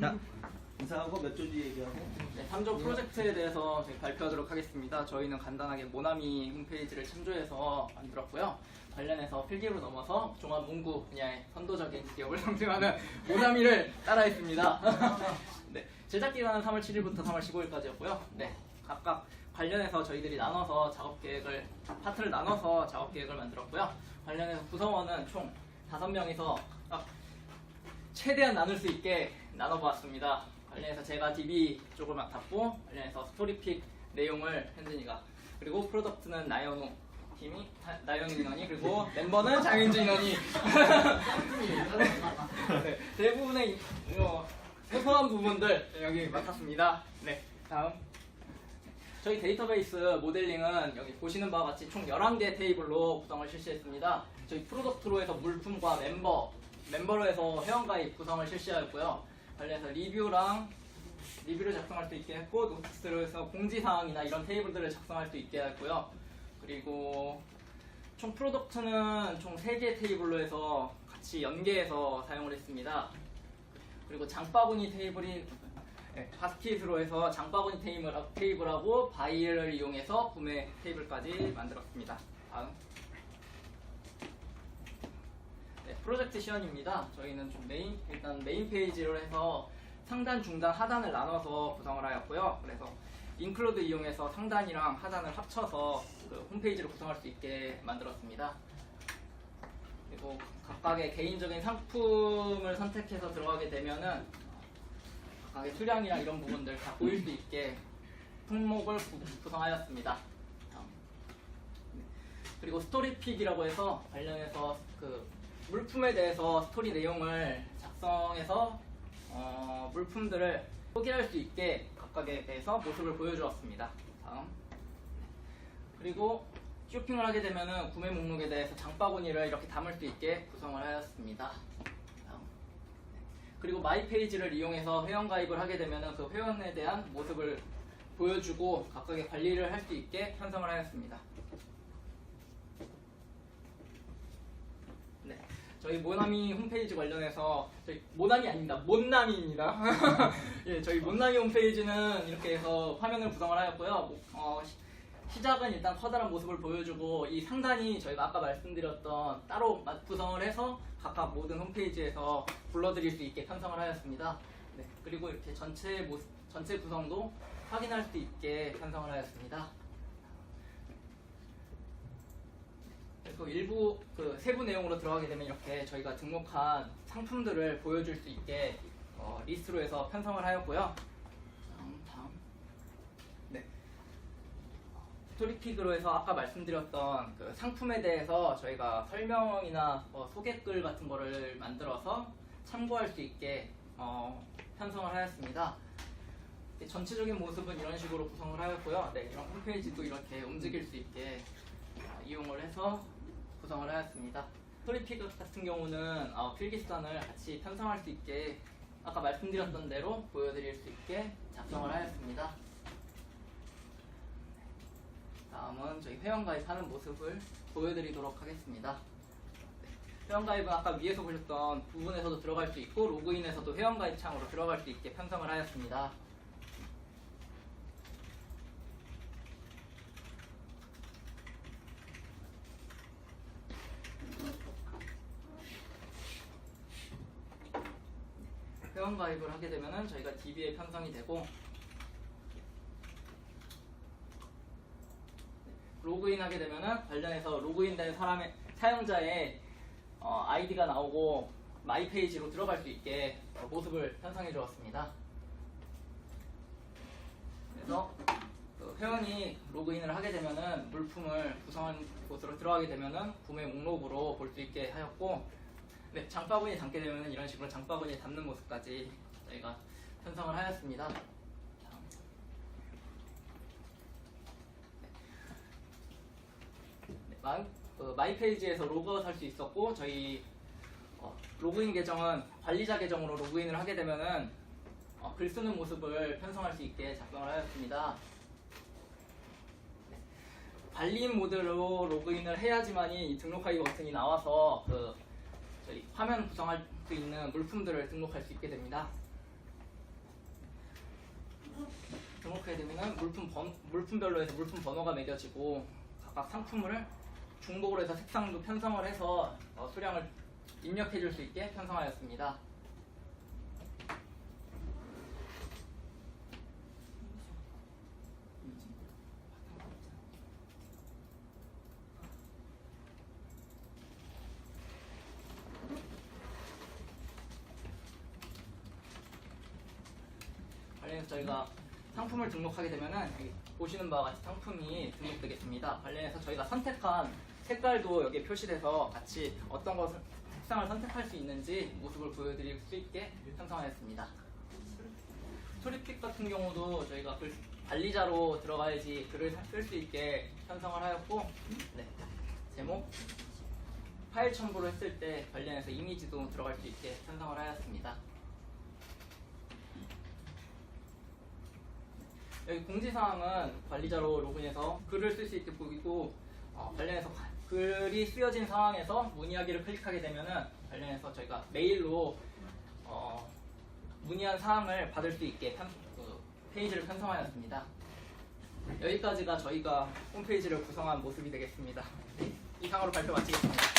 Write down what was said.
자, 인사하고 몇조뒤 얘기하고. 네, 3조 프로젝트에 대해서 저희 발표하도록 하겠습니다. 저희는 간단하게 모나미 홈페이지를 참조해서 만들었고요. 관련해서 필기로 넘어서 종합 문구 분야의 선도적인 기업을 상징하는 모나미를 따라했습니다. 네, 제작 기간은 3월 7일부터 3월 15일까지였고요. 네, 각각 관련해서 저희들이 나눠서 작업 계획을 파트를 나눠서 작업 계획을 만들었고요. 관련해서 구성원은 총 5명이서 각 최대한 나눌 수 있게 나눠보았습니다. 관련해서 제가 DB 쪽을 맡았고 관련해서 스토리픽 내용을 현진이가 그리고 프로덕트는 나연우 팀이 다- 나연우 인원이 그리고 멤버는 장윤주 인원이 네, 대부분의 이- 뭐, 소소한 부분들 여기 맡았습니다. 네, 다음 저희 데이터베이스 모델링은 여기 보시는 바와 같이 총 11개 테이블로 구성을 실시했습니다. 저희 프로덕트로 해서 물품과 멤버, 멤버로 해서 회원가입 구성을 실시하였고요. 관련해서 리뷰랑 리뷰를 작성할 수 있게 했고 노트스로 해서 공지사항이나 이런 테이블들을 작성할 수 있게 했고요. 그리고 총 프로덕트는 총 3개 테이블로 해서 같이 연계해서 사용을 했습니다. 그리고 장바구니 테이블이 네, 바스킷으로 해서 장바구니 테이블, 테이블하고 바이를 이용해서 구매 테이블까지 만들었습니다. 다음. 네, 프로젝트 시연입니다. 저희는 좀 메인, 일단 메인 페이지로 해서 상단, 중단, 하단을 나눠서 구성을 하였고요. 그래서 인클로드 이용해서 상단이랑 하단을 합쳐서 그 홈페이지를 구성할 수 있게 만들었습니다. 그리고 각각의 개인적인 상품을 선택해서 들어가게 되면은 각각의 수량이랑 이런 부분들 다 보일 수 있게 품목을 구- 구성하였습니다. 네. 그리고 스토리픽이라고 해서 관련해서 그 물품에 대해서 스토리 내용을 작성해서 어, 물품들을 소개할 수 있게 각각에 대해서 모습을 보여주었습니다. 다음. 그리고 쇼핑을 하게 되면은 구매 목록에 대해서 장바구니를 이렇게 담을 수 있게 구성을 하였습니다. 다음. 그리고 마이 페이지를 이용해서 회원 가입을 하게 되면은 그 회원에 대한 모습을 보여주고 각각의 관리를 할 수 있게 편성을 하였습니다. 네, 저희 모나미 홈페이지 관련해서 저희 모나미 아닙니다. 못나미입니다. 예, 저희 못나미 홈페이지는 이렇게 해서 화면을 구성을 하였고요. 어, 시- 시작은 일단 커다란 모습을 보여주고 이 상단이 저희가 아까 말씀드렸던 따로 마- 구성을 해서 각각 모든 홈페이지에서 불러드릴 수 있게 편성을 하였습니다. 네, 그리고 이렇게 전체 모습, 전체 구성도 확인할 수 있게 편성을 하였습니다. 그리고 일부 그 세부 내용으로 들어가게 되면 이렇게 저희가 등록한 상품들을 보여줄 수 있게 어, 리스트로 해서 편성을 하였고요. 다음, 다음. 네. 스토리픽으로 해서 아까 말씀드렸던 그 상품에 대해서 저희가 설명이나 뭐 소개글 같은 거를 만들어서 참고할 수 있게 어, 편성을 하였습니다. 네, 전체적인 모습은 이런 식으로 구성을 하였고요. 네, 이런 홈페이지도 이렇게 움직일 수 있게 어, 이용을 해서 구성을 하였습니다. 스토리픽 같은 경우는 어, 필기수단을 같이 편성할 수 있게 아까 말씀드렸던 대로 보여드릴 수 있게 작성을 하였습니다. 다음은 저희 회원가입하는 모습을 보여드리도록 하겠습니다. 네, 회원가입은 아까 위에서 보셨던 부분에서도 들어갈 수 있고 로그인에서도 회원가입 창으로 들어갈 수 있게 편성을 하였습니다. 회원가입을 하게 되면은 저희가 DB에 편성이 되고 로그인 하게 되면은 관련해서 로그인된 사람의 사용자의 어, 아이디가 나오고 마이 페이지로 들어갈 수 있게 어, 모습을 편성해 주었습니다. 그래서 그 회원이 로그인을 하게 되면은 물품을 구성한 곳으로 들어가게 되면은 구매 목록으로 볼 수 있게 하였고 네, 장바구니 담게 되면은 이런 식으로 장바구니에 담는 모습까지 저희가 편성을 하였습니다. 네, 마, 그 마이 페이지에서 로그아웃 할 수 있었고 저희 어, 로그인 계정은 관리자 계정으로 로그인을 하게 되면은 어, 글 쓰는 모습을 편성할 수 있게 작성을 하였습니다. 네. 관리인 모드로 로그인을 해야지만이 이 등록하기 버튼이 나와서 그 화면 구성할 수 있는 물품들을 등록할 수 있게 됩니다. 등록하게 되면 물품 번, 물품별로 해서 물품 번호가 매겨지고 각각 상품을 중복으로 해서 색상도 편성을 해서 어, 수량을 입력해 줄 수 있게 편성하였습니다. 관련해서 저희가 상품을 등록하게 여기 보시는 바와 같이 상품이 등록되겠습니다. 관련해서 저희가 선택한 색깔도 여기에 표시돼서 같이 어떤 것을 색상을 선택할 수 있는지 모습을 보여드릴 수 있게 편성하였습니다. 스토리픽 같은 경우도 저희가 글 관리자로 들어가야지 글을 쓸 수 있게 편성을 하였고 네. 제목 파일 첨부를 했을 때 관련해서 이미지도 들어갈 수 있게 편성을 하였습니다. 여기 공지사항은 관리자로 로그인해서 글을 쓸 수 있게 보이고 어, 관련해서 가- 글이 쓰여진 상황에서 문의하기를 클릭하게 되면은 관련해서 저희가 메일로 어, 문의한 사항을 받을 수 있게 편- 그 페이지를 편성하였습니다. 여기까지가 저희가 홈페이지를 구성한 모습이 되겠습니다. 이상으로 발표 마치겠습니다.